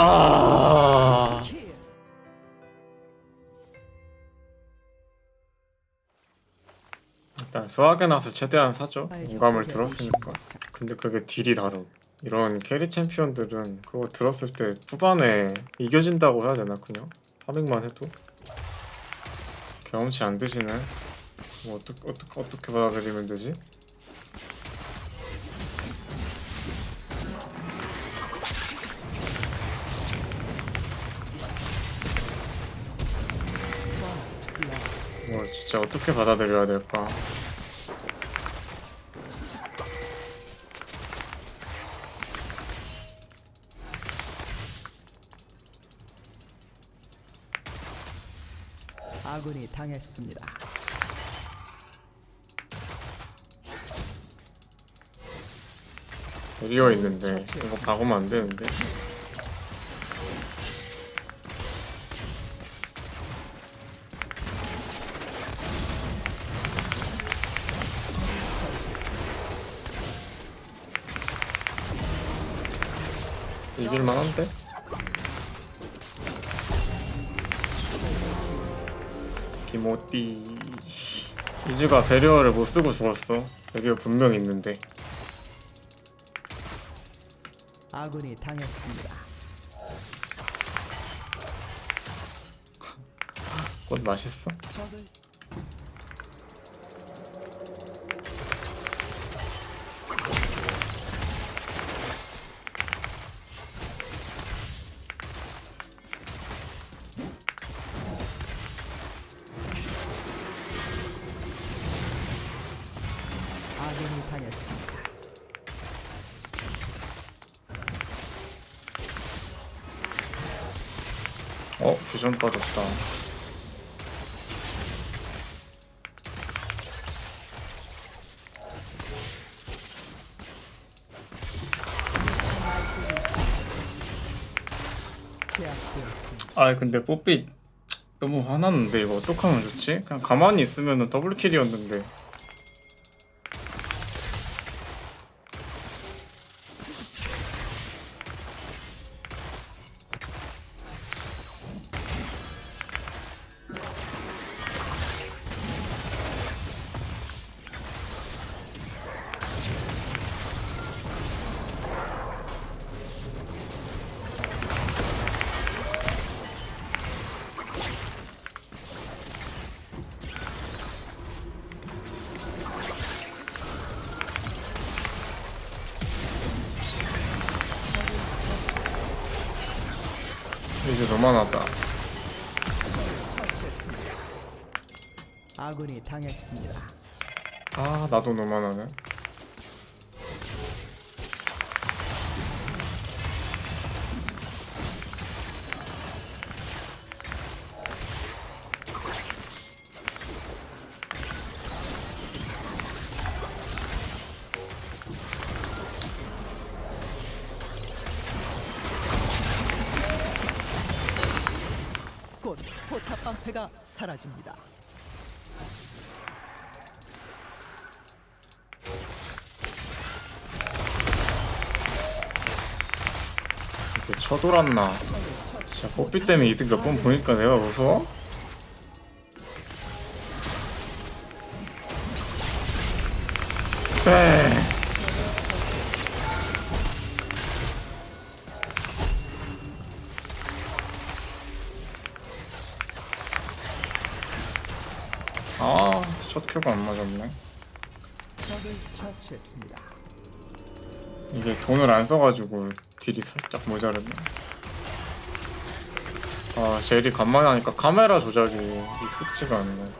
아. 일단 수학에 나서 최대한 사죠. 공감을 들었으니까. 근데 그게 딜이 다름. 이런 캐리 챔피언들은 그거 들었을 때 후반에 이겨진다고 해야 되나 그냥 하백만 해도 경험치 안 드시네. 뭐 어떻게 어떻게 어떻게 받아들이면 되지? 진짜 어떻게 받아들여야 될까? 아군이 당했습니다. 리어 있는데 이거 박으면 안 되는데. 기모띠 이즈가 배리어를 못 쓰고 죽었어. 배리어 분명 있는데. 아군이 당했습니다. 꽃 맛있어? 당했습니다. 어 퓨전 빠졌다. 아 근데 뽀삐 너무 화났는데 이거 어떡하면 좋지? 그냥 가만히 있으면은 더블킬이었는데 이제 너무하다 처치했습니다. 아군이 당했습니다. 아 나도 너무하네 방패가 사라집니다. 쳐돌았나 진짜 뽀삐 때문에 이득 몇 번 보니까 내가 무서워? 네. 아, 첫 큐가 안 맞았네. 처치했습니다. 이게 돈을 안 써가지고 딜이 살짝 모자르네. 아, 젤이 간만에 하니까 카메라 조작이 익숙지가 않네.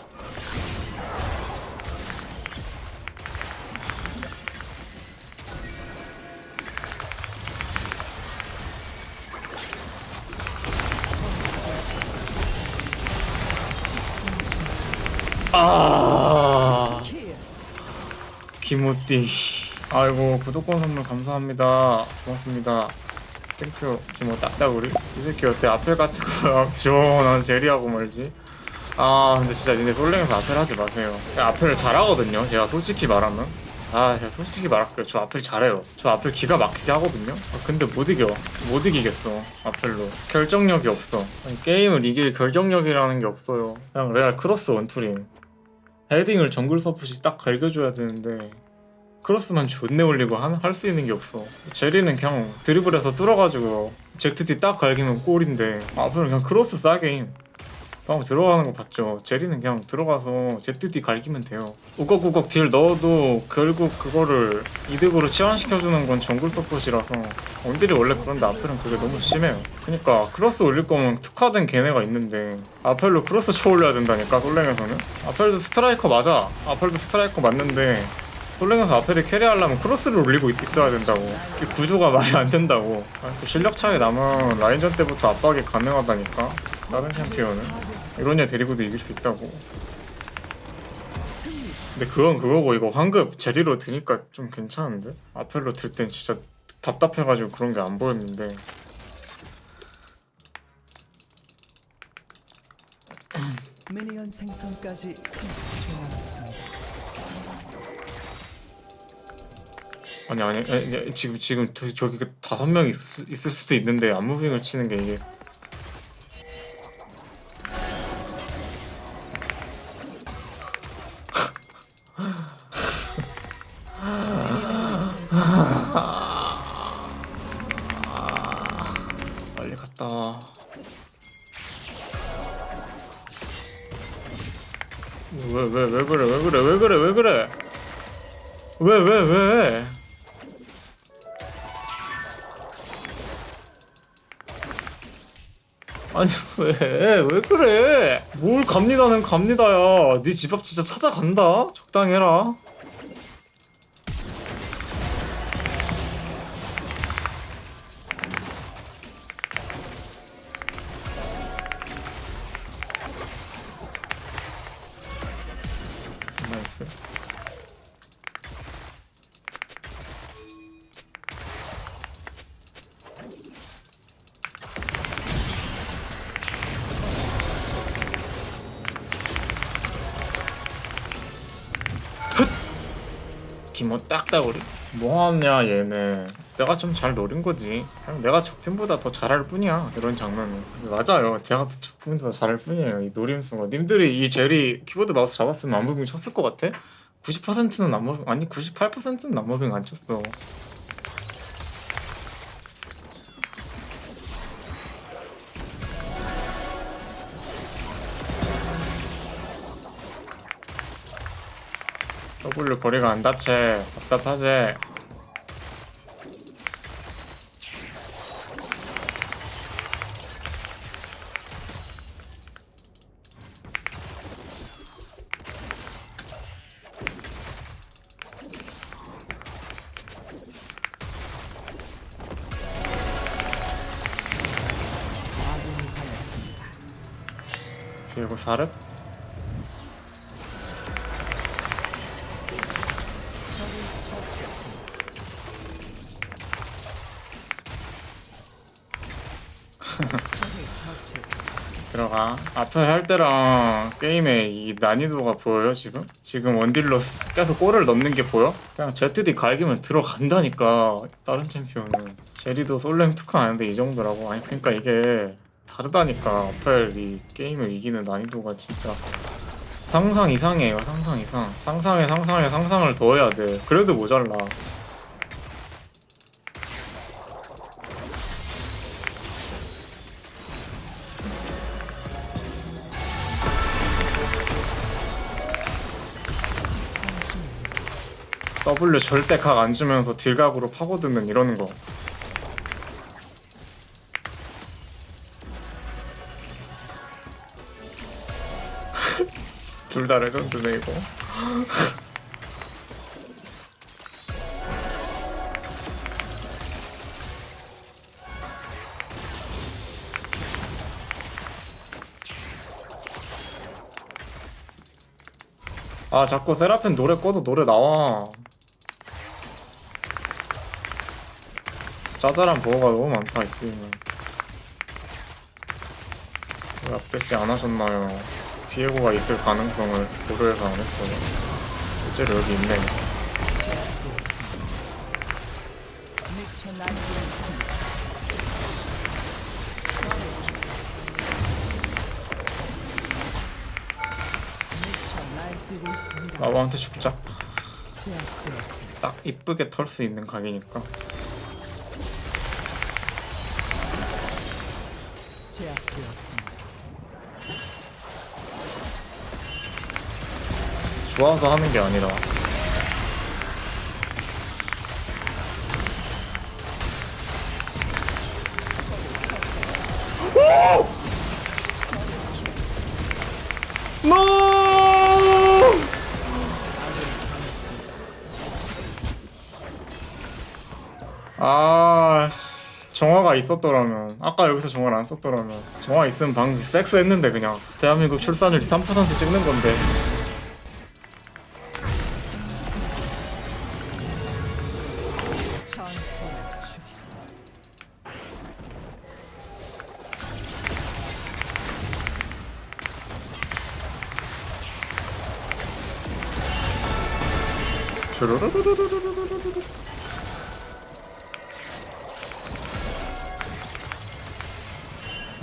아. 김우띠. 아이고 구독권 선물 감사합니다. 고맙습니다. 땡큐 김우 딱따구리. 이 새끼 어때? 아펠 같은 거랑 시원한 제리하고 말지. 아 근데 진짜 니네 솔랭에서 아펠 하지 마세요. 아펠을 잘하거든요 제가 솔직히 말하면. 아 제가 솔직히 말할게요. 저 아펠 잘해요. 저 아펠 기가 막히게 하거든요. 아, 근데 못 이겨. 못 이기겠어 아펠로. 결정력이 없어. 아니, 게임을 이길 결정력이라는 게 없어요. 그냥 레알 크로스 원투링 헤딩을 정글 서폿이 딱 갈겨줘야 되는데 크로스만 존내 올리고 할 수 있는 게 없어. 제리는 그냥 드리블해서 뚫어가지고 ZT 딱 갈기면 골인데 아펠은 그냥 크로스 싸게임 방금 들어가는 거 봤죠? 제리는 그냥 들어가서 ZD 갈기면 돼요. 우걱우걱 딜 넣어도 결국 그거를 이득으로 치환시켜주는 건 정글 서폿이라서 원딜이 원래 그런데 아펠은 그게 너무 심해요. 그니까 크로스 올릴 거면 특화된 걔네가 있는데 아펠로 크로스 쳐 올려야 된다니까 솔랭에서는 아펠도 스트라이커 맞아. 아펠도 스트라이커 맞는데 솔랭에서 아펠이 캐리하려면 크로스를 올리고 있- 있어야 된다고 이 구조가 말이 안 된다고 아, 그 실력 차이 나면 라인전 때부터 압박이 가능하다니까 다른 챔피언은 이런 애 데리고도 이길 수 있다고. 근데 그건 그거고 이거 황급 제리로 드니까 좀 괜찮은데? 아펠로 들 땐 진짜 답답해가지고 그런 게 안 보였는데. 미니언 생성까지 30초 남았습니다. 아니 아니 아니, 아니, 지금 지금 저- 저기 그 다섯 명 있, 있을 수도 있는데 안무빙을 치는 게 이게 아니 왜? 왜 그래? 뭘 갑니다는 갑니다야. 네 집 앞 진짜 찾아간다. 적당히 해라. 기모 딱딱 우리. 뭐하냐 얘네. 내가 좀 잘 노린 거지. 내가 적팀보다 더 잘할 뿐이야 이런 장면은. 맞아요. 제가 적팀보다 잘할 뿐이에요 이 노림수가 님들이 이 제리 키보드 마우스 잡았으면 안무빙 쳤을 것 같아? 90%는 안무빙 아니 98%는 안무빙 안 쳤어 W 거리가 안 닿지 답답하지. 그리고 사렙 앞에 할 때랑 게임의 이 난이도가 보여요 지금? 지금 원딜로 스- 계속 골을 넣는 게 보여? 그냥 ZD 갈기면 들어간다니까 다른 챔피언은. 제리도 솔랭 특화 아는데 이 정도라고? 아니 그러니까 이게 다르다니까 앞에 이 게임을 이기는 난이도가 진짜. 상상 이상이에요 상상 이상. 상상에 상상에 상상을 더해야 돼. 그래도 모자라 W 절대 각 안 주면서 딜각으로 파고드는 이러는 거. 둘 다 레전드네 이거. 아 자꾸 세라핀 노래 꺼도 노래 나와. 짜잘한 버거가 너무 많다 이 게임은 왜 앞대시 안 하셨나요? 비에고가 있을 가능성을 고려해서 안 했어요 실제로 여기 있네. 마법한테 죽자. 딱 이쁘게 털 수 있는 각이니까 좋아서 하는 게 아니라. No! 아, 씨. 정화가 있었더라면. 아까 여기서 정화를 안 썼더라면. 정화 있으면 방금 섹스 했는데 그냥. 대한민국 출산율이 3% 찍는 건데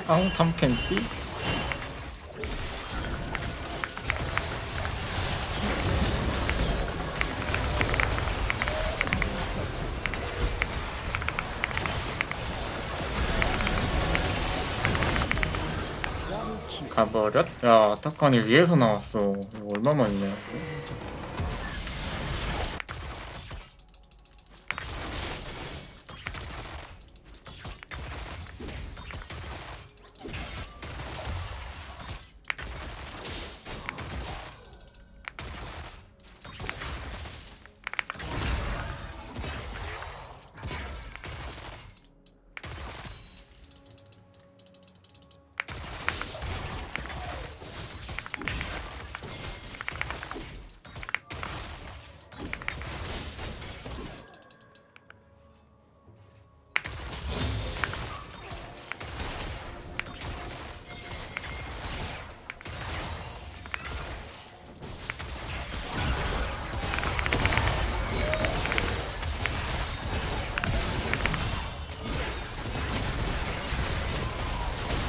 앙탐 캔디? 가버렸? 야 아타칸이 위에서 나왔어 얼마만이냐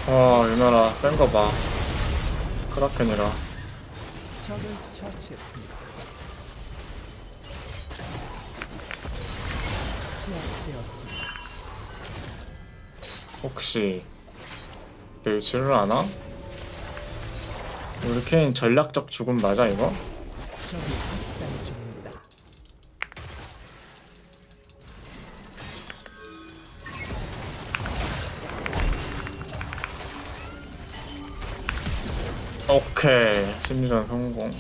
와 유나라 센 거 봐 크라켄이라. 혹시 내치를 아나? 우리 케인 전략적 죽음 맞아 이거? 오케이. 심리전 성공.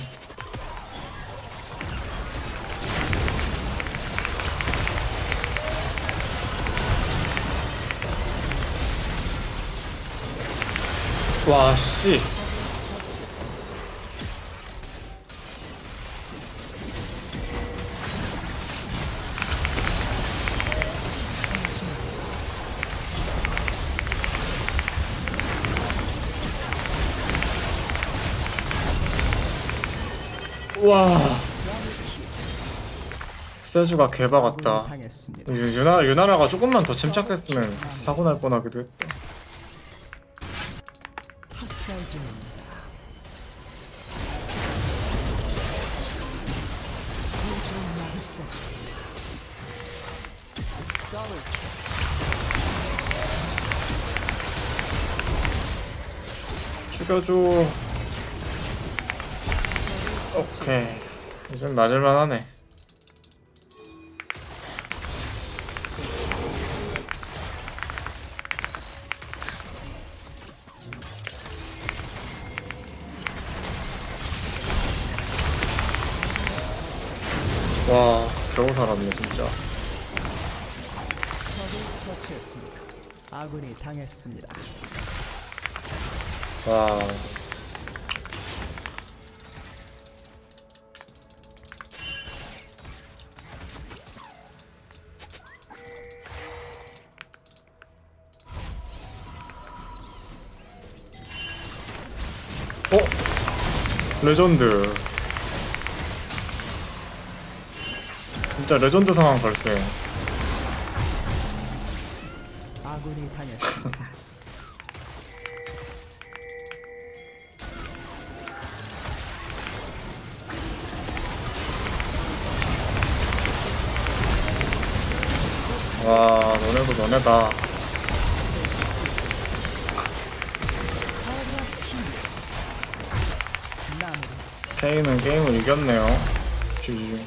와씨 와 세주가. 유- 유나, 유나라가 조금만 더 침착했으면 사고 날 뻔하기도 했다. 죽여줘 오케이 이젠 맞을만 하네 와 겨우 살았네 진짜 적을 처치했습니다. 아군이 당했습니다. 와 레전드. 진짜 레전드 상황 발생. 아군이 당했습니다. 와 너네도 너네다 케인은 게임을 이겼네요. GG